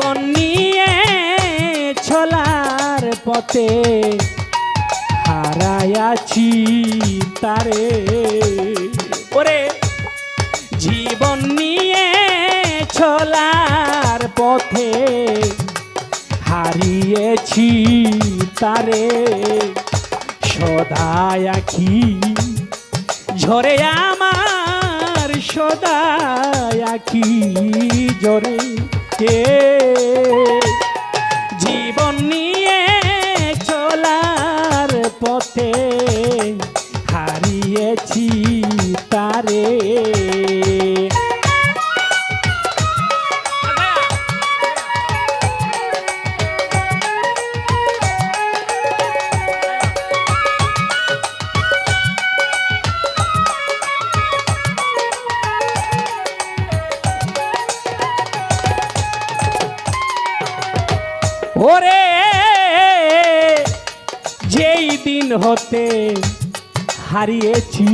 জীবন নিয়ে ছলার পথে হারায়াছি তারে। ওরে, জীবন নিয়ে ছলার পথে হারিয়েছি তারে। সদায় আখি ঝরে আমার, সদায় আখি ঝরে কে জীবন নিয়ে চলার পথে হারিয়েছি তারে। হতে হারিয়েছি।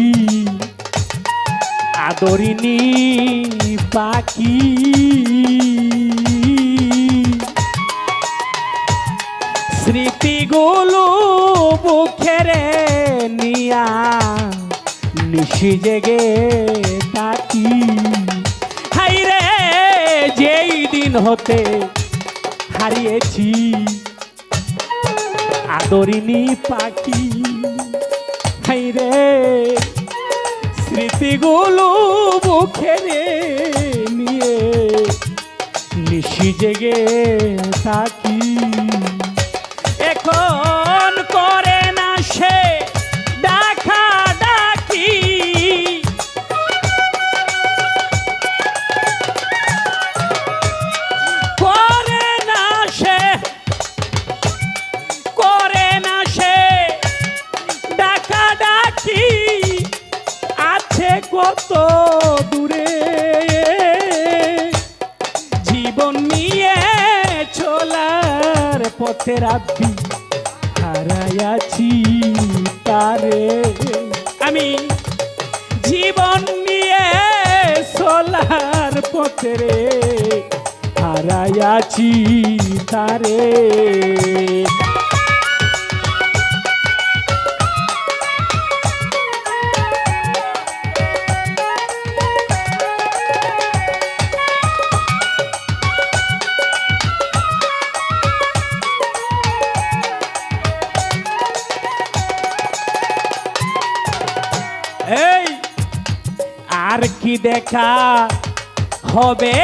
আদরিনী পাখি। স্মৃতিগুলো বুখেরে নিয়া নিশি জেগে তাকি হাইরে, যেই দিন হতে হারিয়েছি। আদরিনী পাখি। হাই রে স্মৃতিগুলো বুকে নিয়ে নিশি জেগে থাকি। এখন পথে রাব্বি হারায়াছি তারে। আমি জীবন নিয়ে সোলার পথে রে হারায়াছি তারে। এই, আর কি দেখা হবে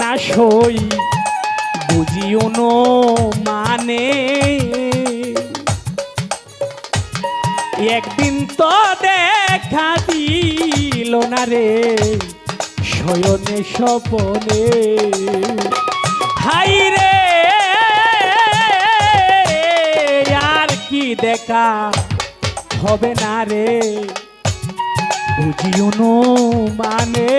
না সই, বুঝিও নো মানে। একদিন তো দেখা দিল না রে, শয়নে স্বপনে। হাই রে, আর কি দেখা হবে না রে। বুঝিও নো মানে।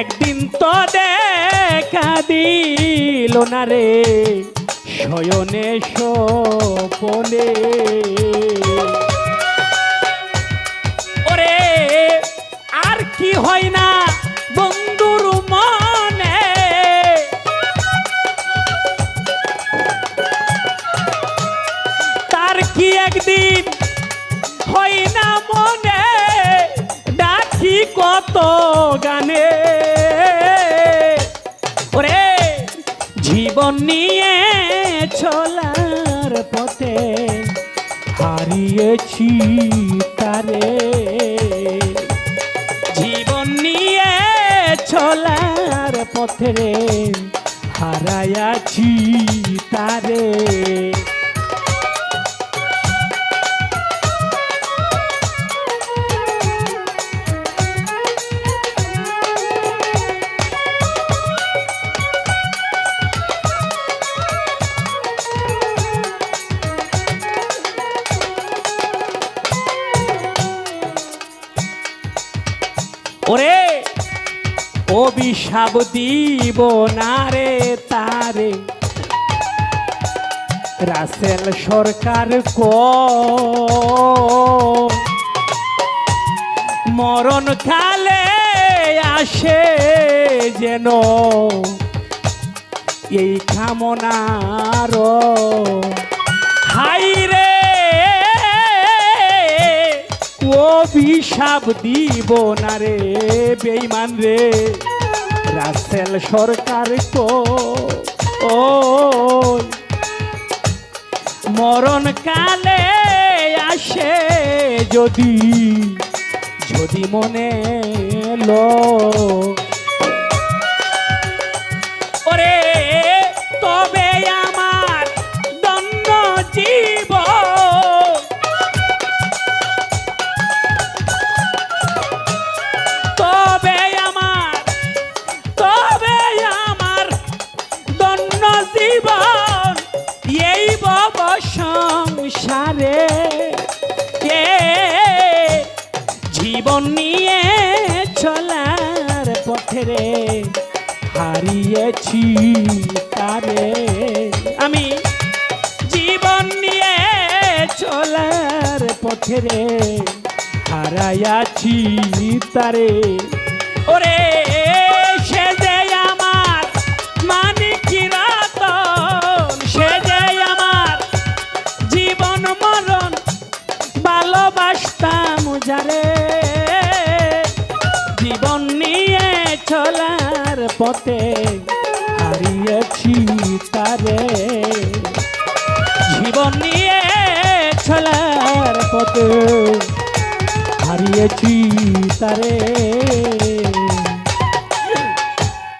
একদিন তো দেখা দিল না রে শয়নে সপনে ওরে, আর কি হয় না গানে। ওরে জীবন নিয়ে চলার পথে হারিয়েছি তারে। জীবন নিয়ে চলার পথে হারায়াছি তারে। অভিশাপ দিব না রে তারে। রাসেল সরকার ক মরণ কালে আসে যেন। এই কামনার হাই ও দিব না রে বেইমান রে। রাসেল সরকার কো ও মরণ কালে আসে যদি যদি মনে লো নিয়ে চলার পথে রে হারিয়েছি তারে। আমি জীবন নিয়ে চলার পথে রে হারাইয়াছি তারে। ওরে মরণ যারে। পথে হারিয়েছি তারে। জীবন নিয়ে চলার পথে হারিয়েছি তারে।